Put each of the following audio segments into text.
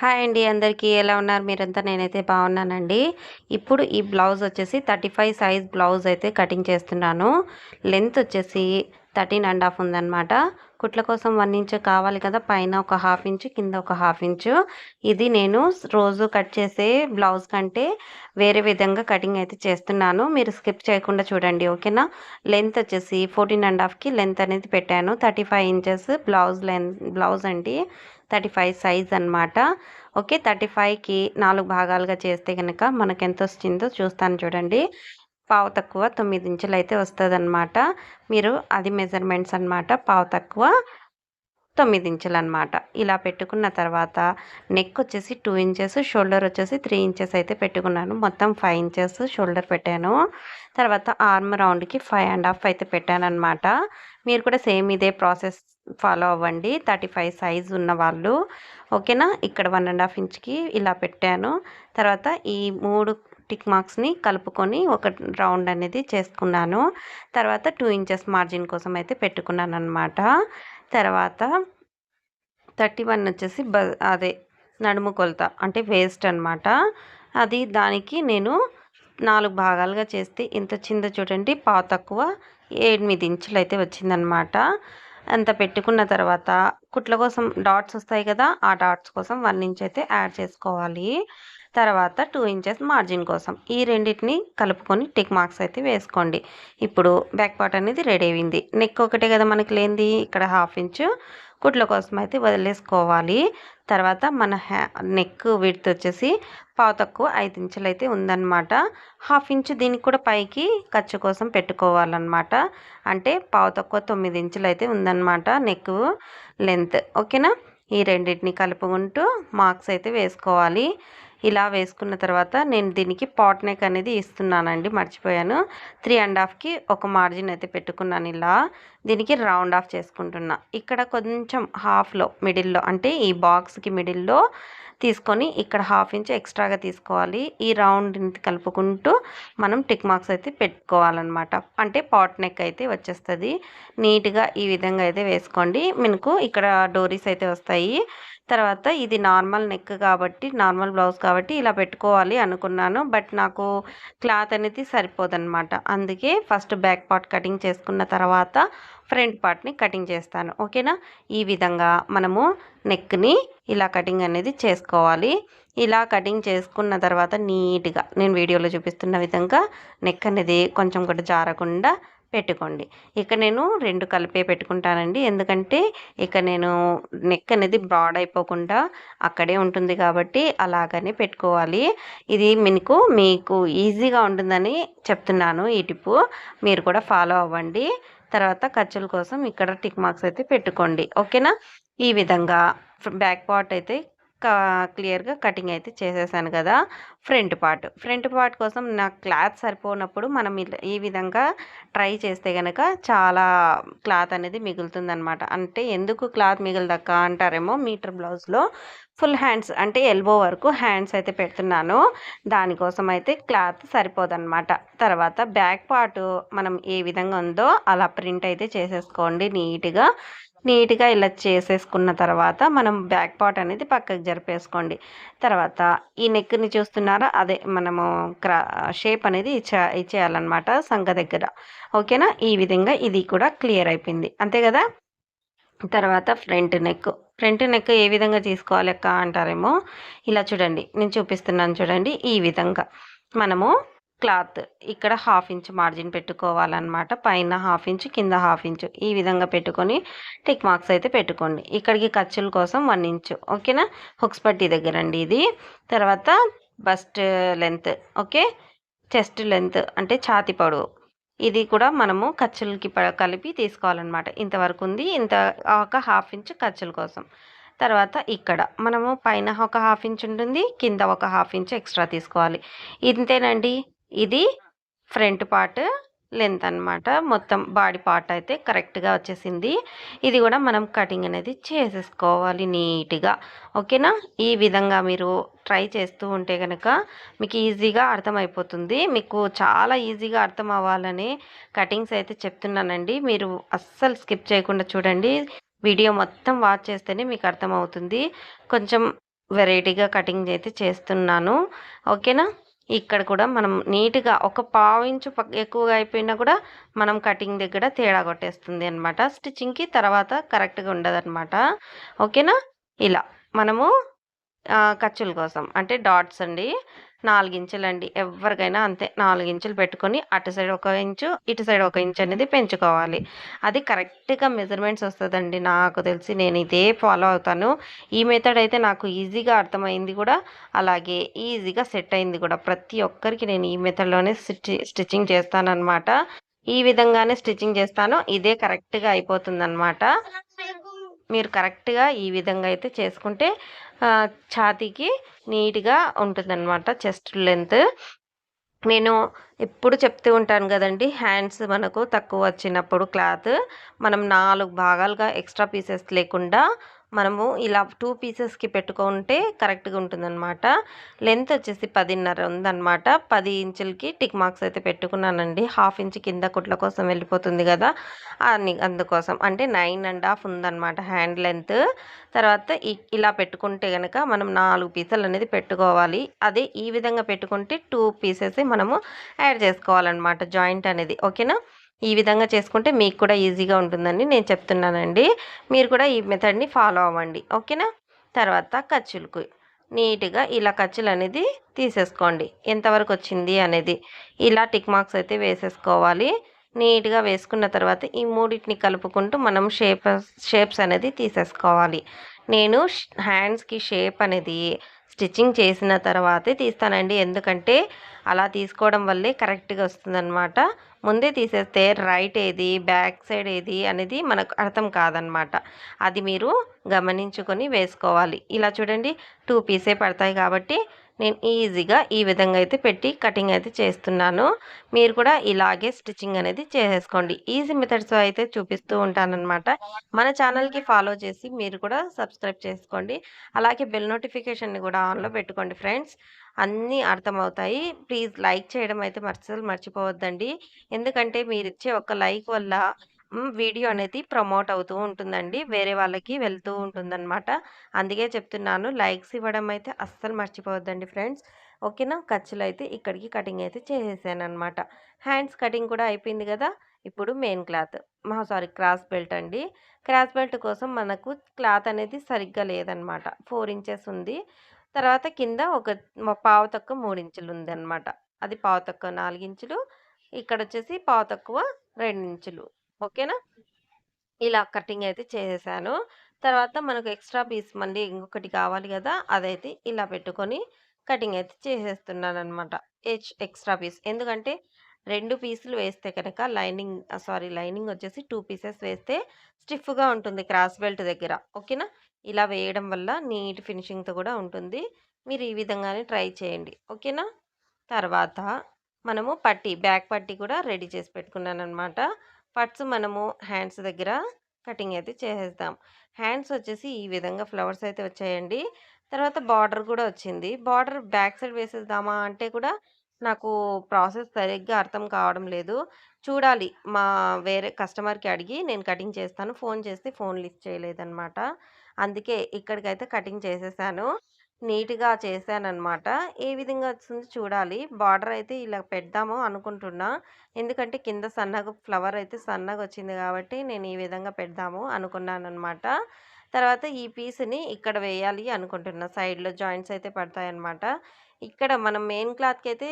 Hi అండి అందరికీ ఎలా ఉన్నారు? మీరంతా నేనైతే బాగున్నానండి. ఇప్పుడు ఈ బ్లౌజ్ వచ్చేసి థర్టీ ఫైవ్ సైజ్ బ్లౌజ్ అయితే కటింగ్ చేస్తున్నాను. లెంత్ వచ్చేసి థర్టీన్ అండ్ హాఫ్ ఉందన్నమాట. కుట్ల కోసం వన్ ఇంచ్ కావాలి కదా పైన ఒక హాఫ్ ఇంచ్ కింద ఒక హాఫ్ ఇంచు. ఇది నేను రోజు కట్ చేసే బ్లౌజ్ కంటే వేరే విధంగా కటింగ్ అయితే చేస్తున్నాను. మీరు స్కిప్ చేయకుండా చూడండి ఓకేనా? లెంత్ వచ్చేసి ఫోర్టీన్ అండ్ హాఫ్కి లెంత్ అనేది పెట్టాను. Thirty five inches blouse length blouse అండి. థర్టీ ఫైవ్ సైజ్ అనమాట ఓకే థర్టీ ఫైవ్కి నాలుగు భాగాలుగా చేస్తే కనుక మనకు ఎంత వచ్చిందో చూస్తాను చూడండి. పావు తక్కువ తొమ్మిది ఇంచులు అయితే వస్తుంది అనమాట మీరు అది మెజర్మెంట్స్ అనమాట పావు తక్కువ తొమ్మిది ఇంచులు అనమాట ఇలా పెట్టుకున్న తర్వాత నెక్ వచ్చేసి టూ ఇంచెస్ షోల్డర్ వచ్చేసి త్రీ ఇంచెస్ అయితే పెట్టుకున్నాను. మొత్తం ఫైవ్ ఇంచెస్ షోల్డర్ పెట్టాను. తర్వాత ఆర్మ్ రౌండ్కి ఫైవ్ అండ్ హాఫ్ అయితే పెట్టాను అనమాట మీరు కూడా సేమ్ ఇదే ప్రాసెస్ ఫాలో అవ్వండి. థర్టీ ఫైవ్ సైజ్ ఉన్న వాళ్ళు. ఓకేనా? ఇక్కడ వన్ అండ్ హాఫ్ ఇంచ్కి ఇలా పెట్టాను. తర్వాత ఈ మూడు టిక్ మార్క్స్ని కలుపుకొని ఒక రౌండ్ అనేది చేసుకున్నాను. తర్వాత టూ ఇంచెస్ మార్జిన్ కోసం అయితే పెట్టుకున్నాను అనమాట తర్వాత థర్టీ వన్ వచ్చేసి బ అదే నడుము కొలత అంటే వేస్ట్ అనమాట అది దానికి నేను నాలుగు భాగాలుగా చేస్తే ఇంత చింద చూడండి పావు తక్కువ ఎనిమిది ఇంచులు అయితే వచ్చిందనమాట అంత పెట్టుకున్న తర్వాత కుట్ల కోసం డాట్స్ వస్తాయి కదా ఆ డాట్స్ కోసం వన్ ఇంచ్ అయితే యాడ్ చేసుకోవాలి. తర్వాత టూ ఇంచెస్ మార్జిన్ కోసం ఈ రెండింటిని కలుపుకొని టిక్ మార్క్స్ అయితే వేసుకోండి. ఇప్పుడు బ్యాక్ పార్ట్ అనేది రెడీ అయింది. నెక్ ఒకటే కదా మనకి లేనిది ఇక్కడ హాఫ్ ఇంచు కుట్ల కోసం అయితే వదిలేసుకోవాలి. తర్వాత మన హ్యా నెక్ విడ్త్ వచ్చేసి పావు తక్కువ ఐదు ఇంచులు అయితే ఉందన్నమాట. హాఫ్ ఇంచు దీనికి కూడా పైకి ఖర్చు కోసం పెట్టుకోవాలన్నమాట. అంటే పావు తక్కువ తొమ్మిది ఇంచులు అయితే ఉందన్నమాట నెక్ లెంత్ ఓకేనా? ఈ రెండింటిని కలుపుకుంటూ మార్క్స్ అయితే వేసుకోవాలి. ఇలా వేసుకున్న తర్వాత నేను దీనికి పాట్ నెక్ అనేది ఇస్తున్నానండి మర్చిపోయాను. త్రీ అండ్ హాఫ్కి ఒక మార్జిన్ అయితే పెట్టుకున్నాను ఇలా. దీనికి రౌండ్ ఆఫ్ చేసుకుంటున్నా. ఇక్కడ కొంచెం హాఫ్లో మిడిల్లో అంటే ఈ బాక్స్కి మిడిల్లో తీసుకొని ఇక్కడ హాఫ్ ఇంచ్ ఎక్స్ట్రాగా తీసుకోవాలి. ఈ రౌండ్ కలుపుకుంటూ మనం టిక్ మార్క్స్ అయితే పెట్టుకోవాలన్నమాట. అంటే పాట్ నెక్ అయితే వచ్చేస్తుంది. నీట్గా ఈ విధంగా అయితే వేసుకోండి. మీకు ఇక్కడ డోరీస్ అయితే వస్తాయి. తర్వాత ఇది నార్మల్ నెక్ కాబట్టి నార్మల్ బ్లౌజ్ కాబట్టి ఇలా పెట్టుకోవాలి అనుకున్నాను. బట్ నాకు క్లాత్ అనేది సరిపోదన్నమాట. అందుకే ఫస్ట్ బ్యాక్ పార్ట్ కటింగ్ చేసుకున్న తర్వాత ఫ్రంట్ పార్ట్ని కటింగ్ చేస్తాను. ఓకేనా? ఈ విధంగా మనము నెక్ని ఇలా కటింగ్ అనేది చేసుకోవాలి. ఇలా కటింగ్ చేసుకున్న తర్వాత నీట్గా నేను వీడియోలో చూపిస్తున్న విధంగా నెక్ అనేది కొంచెం కూడా జారకుండా పెట్టుకోండి. ఇక నేను రెండు కలిపే పెట్టుకుంటానండి. ఎందుకంటే ఇక నేను నెక్ అనేది బ్రాడ్ అయిపోకుండా అక్కడే ఉంటుంది కాబట్టి అలాగనే పెట్టుకోవాలి. ఇది మీకు మీకు ఈజీగా ఉంటుందని చెప్తున్నాను. ఈ టిప్పు మీరు కూడా ఫాలో అవ్వండి. తర్వాత ఖర్చుల కోసం ఇక్కడ టిక్ మార్క్స్ అయితే పెట్టుకోండి. ఓకేనా? ఈ విధంగా బ్యాక్ పార్ట్ అయితే క్లియర్గా కటింగ్ అయితే చేసేసాను కదా! Front part. ఫ్రంట్ పార్ట్ కోసం నాకు క్లాత్ సరిపోనప్పుడు మనం ఈ విధంగా ట్రై చేస్తే కనుక చాలా క్లాత్ అనేది మిగులుతుందనమాట అంటే ఎందుకు క్లాత్ మిగులుదక్క అంటారేమో మీటర్ బ్లౌజ్లో ఫుల్ హ్యాండ్స్ అంటే ఎల్బో వరకు హ్యాండ్స్ అయితే పెడుతున్నాను. దానికోసం అయితే క్లాత్ సరిపోదన్నమాట. తర్వాత బ్యాక్ పార్ట్ మనం ఏ విధంగా ఉందో అలా ప్రింట్ అయితే చేసేసుకోండి నీట్గా. నీట్గా ఇలా చేసేసుకున్న తర్వాత మనం బ్యాక్ పార్ట్ అనేది పక్కకి జరిపేసుకోండి. తర్వాత ఈ నెక్ని చూస్తున్నారా? అదే మనము క్రా షేప్ అనేది ఇచ్చే ఇచ్చేయాలన్నమాట సంఖ దగ్గర. ఓకేనా? ఈ విధంగా ఇది కూడా క్లియర్ అయిపోయింది. అంతే కదా? తర్వాత ఫ్రంట్ నెక్. ఫ్రంట్ నెక్ ఏ విధంగా తీసుకోవాలి అక్క అంటారేమో? ఇలా చూడండి. నేను చూపిస్తున్నాను చూడండి ఈ విధంగా. మనము క్లాత్ ఇక్కడ హాఫ్ ఇంచ్ మార్జిన్ పెట్టుకోవాలన్నమాట. పైన హాఫ్ ఇంచ్ కింద హాఫ్ ఇంచ్. ఈ విధంగా పెట్టుకొని టిక్ మార్క్స్ అయితే పెట్టుకోండి. ఇక్కడికి ఖర్చుల కోసం వన్ ఇంచ్. ఓకేనా? హుక్స్ పట్టి దగ్గర అండి ఇది. తర్వాత bust length. Okay? Chest length అంటే ఛాతి పొడవు. ఇది కూడా మనము ఖర్చులకి కలిపి తీసుకోవాలన్నమాట. ఇంతవరకు ఉంది. ఇంత ఒక హాఫ్ ఇంచ్ ఖర్చుల కోసం. తర్వాత ఇక్కడ మనము పైన ఒక హాఫ్ ఇంచ్ ఉంటుంది. కింద ఒక హాఫ్ ఇంచ్ ఎక్స్ట్రా తీసుకోవాలి. ఇంతేనండి? ఇది ఫ్రంట్ పార్ట్ లెంత్ అనమాట మొత్తం బాడీ పార్ట్ అయితే కరెక్ట్గా వచ్చేసింది. ఇది కూడా మనం కటింగ్ అనేది చేసేసుకోవాలి నీట్గా. ఓకేనా? ఈ విధంగా మీరు ట్రై చేస్తూ ఉంటే కనుక మీకు ఈజీగా అర్థమైపోతుంది. మీకు చాలా ఈజీగా అర్థం అవ్వాలని కటింగ్స్ అయితే చెప్తున్నానండి. మీరు అస్సలు స్కిప్ చేయకుండా చూడండి. వీడియో మొత్తం వాచ్ చేస్తేనే మీకు అర్థమవుతుంది. కొంచెం వెరైటీగా కటింగ్ అయితే చేస్తున్నాను. ఓకేనా? ఇక్కడ కూడా మనం నీట్గా ఒక పావు ఇంచు ఎక్కువగా అయిపోయినా కూడా మనం కటింగ్ దగ్గర తేడా కొట్టేస్తుంది అనమాట స్టిచ్చింగ్కి తర్వాత కరెక్ట్గా ఉండదన్నమాట. ఓకేనా? ఇలా మనము ఖర్చుల కోసం అంటే డాట్స్ అండి. నాలుగించులండి. ఎవరికైనా అంతే నాలుగించులు పెట్టుకొని అటు సైడ్ ఒక ఇంచు ఇటు సైడ్ ఒక ఇంచు అనేది పెంచుకోవాలి. అది కరెక్ట్గా మెజర్మెంట్స్ వస్తుందండి. నాకు తెలిసి నేను ఇదే ఫాలో అవుతాను. ఈ మెథడ్ అయితే నాకు ఈజీగా అర్థమైంది కూడా అలాగే ఈజీగా సెట్ అయింది కూడా. ప్రతి ఒక్కరికి నేను ఈ మెథడ్లోనే స్టిచ్చి స్టిచ్చింగ్ చేస్తానన్నమాట. ఈ విధంగానే స్టిచ్చింగ్ చేస్తాను. ఇదే కరెక్ట్గా అయిపోతుంది అనమాట మీరు కరెక్ట్గా ఈ విధంగా అయితే చేసుకుంటే ఛాతీకి నీట్గా ఉంటుందన్నమాట చెస్ట్ లెంత్. నేను ఎప్పుడు చెప్తూ ఉంటాను కదండి హ్యాండ్స్ మనకు తక్కువ వచ్చినప్పుడు క్లాత్ మనం నాలుగు భాగాలుగా ఎక్స్ట్రా పీసెస్ లేకుండా మనము ఇలా టూ పీసెస్కి పెట్టుకుంటే కరెక్ట్గా ఉంటుందన్నమాట. లెంత్ వచ్చేసి పదిన్నర ఉందన్నమాట. పది ఇంచులకి టిక్ మార్క్స్ అయితే పెట్టుకున్నానండి. హాఫ్ ఇంచ్ కింద కుట్ల కోసం వెళ్ళిపోతుంది కదా. అని అందుకోసం. అంటే నైన్ అండ్ హాఫ్ ఉందన్నమాట హ్యాండ్ లెంత్ తర్వాత ఇలా పెట్టుకుంటే కనుక మనం నాలుగు పీసులు అనేది పెట్టుకోవాలి. అదే ఈ విధంగా పెట్టుకుంటే టూ పీసెస్ మనము యాడ్ చేసుకోవాలన్నమాట. జాయింట్ అనేది. ఓకేనా ఈ విధంగా చేసుకుంటే మీకు కూడా ఈజీగా ఉంటుందని నేను చెప్తున్నానండి. మీరు కూడా ఈ మెథడ్ని ఫాలో అవ్వండి. ఓకేనా? తర్వాత ఖర్చులకు. నీట్గా ఇలా ఖర్చులు అనేది తీసేసుకోండి. ఎంతవరకు వచ్చింది అనేది. ఇలా టిక్ మార్క్స్ అయితే వేసేసుకోవాలి. నీట్గా వేసుకున్న తర్వాత ఈ మూడింటిని కలుపుకుంటూ మనం షేప్ షేప్స్ అనేది తీసేసుకోవాలి. నేను హ్యాండ్స్కి షేప్ అనేది స్టిచ్చింగ్ చేసిన తర్వాతే తీస్తానండి. ఎందుకంటే అలా తీసుకోవడం వల్లే కరెక్ట్గా వస్తుందన్నమాట. ముందే తీసేస్తే రైట్ ఏది బ్యాక్ సైడ్ ఏది అనేది మనకు అర్థం కాదనమాట అది మీరు గమనించుకొని వేసుకోవాలి. ఇలా చూడండి టూ పీసే పడతాయి కాబట్టి నేను ఈజీగా ఈ విధంగా అయితే పెట్టి కటింగ్ అయితే చేస్తున్నాను. మీరు కూడా ఇలాగే స్టిచ్చింగ్ అనేది చేసేసుకోండి. ఈజీ మెథడ్స్ అయితే చూపిస్తూ ఉంటానన్నమాట. మన ఛానల్కి ఫాలో చేసి మీరు కూడా సబ్స్క్రైబ్ చేసుకోండి. అలాగే బెల్ నోటిఫికేషన్ని కూడా ఆన్లో పెట్టుకోండి ఫ్రెండ్స్. అన్నీ అర్థమవుతాయి. ప్లీజ్ లైక్ చేయడం అయితే మర్చి మర్చిపోవద్దండి. ఎందుకంటే మీరు ఇచ్చే ఒక లైక్ వల్ల వీడియో అనేది ప్రమోట్ అవుతూ ఉంటుందండి. వేరే వాళ్ళకి వెళ్తూ ఉంటుందన్నమాట. అందుకే చెప్తున్నాను లైక్స్ ఇవ్వడం అయితే అస్సలు మర్చిపోవద్దండి ఫ్రెండ్స్. ఓకేనా? ఖర్చులు అయితే ఇక్కడికి కటింగ్ అయితే చేసేసాను అనమాట హ్యాండ్స్ కటింగ్ కూడా అయిపోయింది కదా? ఇప్పుడు మెయిన్ క్లాత్. మా సారీ క్రాస్ బెల్ట్ అండి. క్రాస్ బెల్ట్ కోసం మనకు క్లాత్ అనేది సరిగ్గా లేదనమాట ఫోర్ ఇంచెస్ ఉంది. తర్వాత కింద ఒక పావు తక్కువ మూడు ఇంచులు ఉంది అది పావు తక్కువ నాలుగు ఇంచులు ఇక్కడ వచ్చేసి పావు తక్కువ రెండు ఇంచులు. ఓకేనా? ఇలా కటింగ్ అయితే చేసేసాను. తర్వాత మనకు ఎక్స్ట్రా పీస్ మళ్ళీ ఇంకొకటి కావాలి కదా అదైతే ఇలా పెట్టుకొని కటింగ్ అయితే చేసేస్తున్నాను అనమాట ఎక్స్ట్రా పీస్. ఎందుకంటే రెండు పీసులు వేస్తే కనుక లైనింగ్ సారీ లైనింగ్ వచ్చేసి టూ పీసెస్ వేస్తే స్టిఫ్గా ఉంటుంది క్రాస్ బెల్ట్ దగ్గర. ఓకేనా? ఇలా వేయడం వల్ల నీట్ ఫినిషింగ్తో కూడా ఉంటుంది. మీరు ఈ విధంగానే ట్రై చేయండి. ఓకేనా? తర్వాత మనము పట్టి బ్యాక్ పట్టి కూడా రెడీ చేసి పెట్టుకున్నాను అనమాట పట్స్ మనము హ్యాండ్స్ దగ్గర కటింగ్ అయితే చేసేద్దాం. హ్యాండ్స్ వచ్చేసి ఈ విధంగా ఫ్లవర్స్ అయితే వచ్చాయండి. తర్వాత బార్డర్ కూడా వచ్చింది. బార్డర్ బ్యాక్ సైడ్ వేసేద్దామా అంటే కూడా నాకు ప్రాసెస్ సరిగ్గా అర్థం కావడం లేదు. చూడాలి. మా వేరే కస్టమర్కి అడిగి నేను కటింగ్ చేస్తాను. ఫోన్ చేస్తే ఫోన్ లిఫ్ట్ చేయలేదన్నమాట. అందుకే ఇక్కడికైతే కటింగ్ చేసేసాను. నీట్గా చేశానమాట ఏ విధంగా వచ్చింది చూడాలి. బార్డర్ అయితే ఇలా పెడదాము అనుకుంటున్నా. ఎందుకంటే కింద సన్నగా ఫ్లవర్ అయితే సన్నగా వచ్చింది కాబట్టి నేను ఈ విధంగా పెడదాము అనుకున్నాను అనమాట తర్వాత ఈ పీస్ని ఇక్కడ వేయాలి అనుకుంటున్నా. సైడ్లో జాయింట్స్ అయితే పడతాయన్నమాట. ఇక్కడ మనం మెయిన్ క్లాత్కి అయితే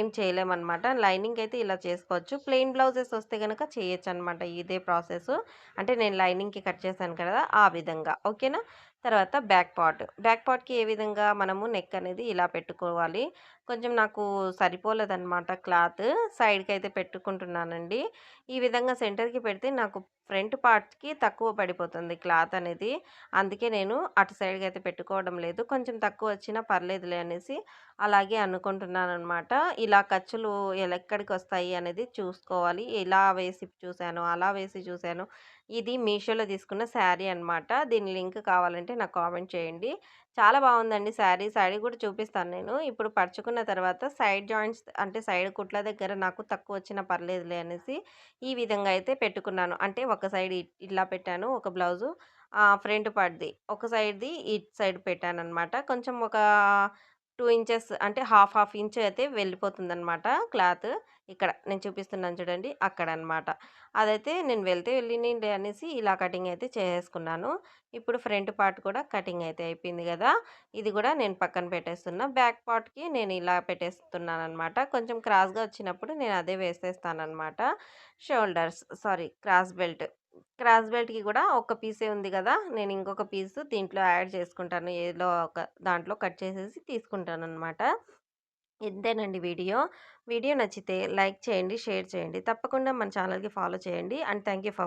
ఏం చేయలేమన్నమాట. లైనింగ్ అయితే ఇలా చేసుకోవచ్చు. ప్లెయిన్ బ్లౌజెస్ వస్తే కనుక చేయొచ్చు అనమాట ఇదే ప్రాసెస్. అంటే నేను లైనింగ్కి కట్ చేశాను కదా ఆ విధంగా. ఓకేనా? తర్వాత బ్యాక్ పార్ట్. బ్యాక్ పార్ట్కి ఏ విధంగా మనము నెక్ అనేది ఇలా పెట్టుకోవాలి? కొంచెం నాకు సరిపోలేదన్నమాట క్లాత్. సైడ్కి అయితే పెట్టుకుంటున్నానండి. ఈ విధంగా సెంటర్కి పెడితే నాకు ఫ్రంట్ పార్ట్కి తక్కువ పడిపోతుంది క్లాత్ అనేది. అందుకే నేను అటు సైడ్కి అయితే పెట్టుకోవడం లేదు. కొంచెం తక్కువ వచ్చినా పర్లేదులే అనేసి అలాగే అనుకుంటున్నాను అనమాట ఇలా ఖర్చులు ఎక్కడికి వస్తాయి అనేది చూసుకోవాలి. ఎలా వేసి చూశాను అలా వేసి చూశాను ఇది మీషోలో తీసుకున్న శారీ అనమాట దీని లింక్ కావాలంటే నాకు కామెంట్ చేయండి. చాలా బాగుందండి శారీ. శారీ కూడా చూపిస్తాను నేను. ఇప్పుడు పరుచుకున్న తర్వాత సైడ్ జాయింట్స్ అంటే సైడ్ కుట్ల దగ్గర నాకు తక్కువ వచ్చిన పర్లేదులే అనేసి ఈ విధంగా అయితే పెట్టుకున్నాను. అంటే ఒక సైడ్ ఇలా పెట్టాను. ఒక బ్లౌజు ఫ్రంట్ పార్ట్‌ది. ఒక సైడ్‌ది ఇటు సైడ్ పెట్టాను అనమాట కొంచెం ఒక టూ ఇంచెస్ అంటే హాఫ్ హాఫ్ ఇంచ్ అయితే వెళ్ళిపోతుందనమాట క్లాత్. ఇక్కడ నేను చూపిస్తున్నాను చూడండి అక్కడ అనమాట అదైతే నేను వెళ్తే వెళ్ళినండి అనేసి ఇలా కటింగ్ అయితే చేసేసుకున్నాను. ఇప్పుడు ఫ్రంట్ పార్ట్ కూడా కటింగ్ అయితే అయిపోయింది కదా ఇది కూడా నేను పక్కన పెట్టేస్తున్నా. బ్యాక్ పార్ట్‌కి నేను ఇలా పెట్టేస్తున్నాననమాట. కొంచెం క్రాస్‌గా వచ్చినప్పుడు నేను అదే వేసేస్తాను అనమాట shoulders sorry cross belt. Cross బెల్ట్‌కి కూడా ఒక పీసే ఉంది కదా నేను ఇంకొక పీసు దీంట్లో యాడ్ చేసుకుంటాను. ఏదో ఒక దాంట్లో కట్ చేసేసి తీసుకుంటాను అనమాట ఇంతేనండి వీడియో. వీడియో నచ్చితే లైక్ చేయండి, షేర్ చేయండి. తప్పకుండా మన ఛానల్‌కి ఫాలో చేయండి. And thank you for watching.